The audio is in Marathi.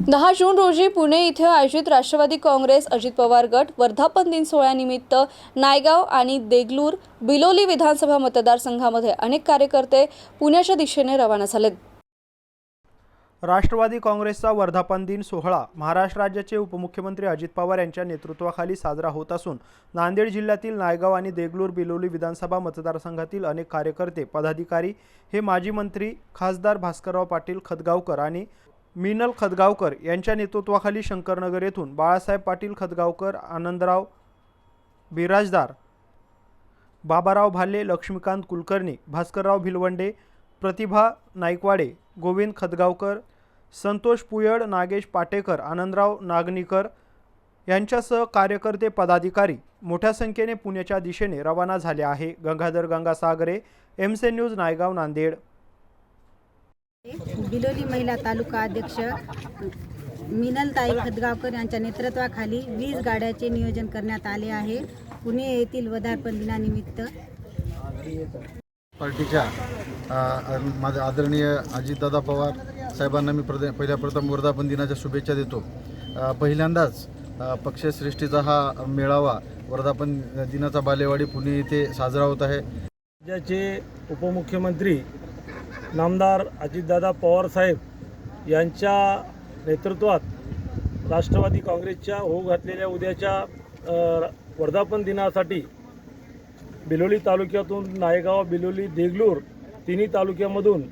दहा जून रोजी पुणे इथे आयोजित राष्ट्रवादी काँग्रेस अजित पवार गट वर्धापन दिन सोहळ्यानिमित्त नायगाव आणि देगलूर बिलोली विधानसभा मतदारसंघामध्ये अनेक कार्यकर्ते पुण्याच्या दिशेने रवाना झालेत. राष्ट्रवादी काँग्रेसचा वर्धापन दिन सोहळा महाराष्ट्र राज्याचे उपमुख्यमंत्री अजित पवार यांच्या नेतृत्वाखाली साजरा होत असून नांदेड जिल्ह्यातील नायगाव आणि देगलूर बिलोली विधानसभा मतदारसंघातील अनेक कार्यकर्ते पदाधिकारी हे माजी मंत्री खासदार भास्करराव पाटील खदगावकर आणि मिनल खदगावकर यांच्या नेतृत्वाखाली शंकरनगर येथून बाळासाहेब पाटील खदगावकर आनंदराव बिराजदार बाबाराव भाले लक्ष्मीकांत कुलकर्णी भास्करराव भिलवंडे प्रतिभा नाईकवाडे गोविंद खदगावकर संतोष पुयड नागेश पाटेकर आनंदराव नागनीकर यांच्यासह कार्यकर्ते पदाधिकारी मोठ्या संख्येने पुण्याच्या दिशेने रवाना झाले आहे. गंगाधर गंगासागरे एमसे न्यूज नायगाव नांदेड. बिलोली महिला तालुका अध्यक्ष मिनलताई खदगावकर यांच्या नेतृत्वाखाली वीस गाड्याचे नियोजन करण्यात आले आहे. पुणे येथील वधारपण दिनानिमित्त पार्टीच्या अ, माझे आदरणीय अजितदादा पवार साहेबांना मी प्रद पहिल्या प्रथम वर्धापन दिनाच्या शुभेच्छा देतो. पहिल्यांदाच पक्षश्रेष्ठीचा हा मेळावा वर्धापन दिनाचा बालेवाडी पुणे येथे साजरा होत आहे. राज्याचे उपमुख्यमंत्री नामदार अजितदादा पवारसाहेब यांच्या नेतृत्वात राष्ट्रवादी काँग्रेसच्या होऊ घातलेल्या उद्याच्या वर्धापन दिनासाठी बिलोली तालुक्यातून नायगाव बिलोली देगलूर तिन्ही तालुक्यामधून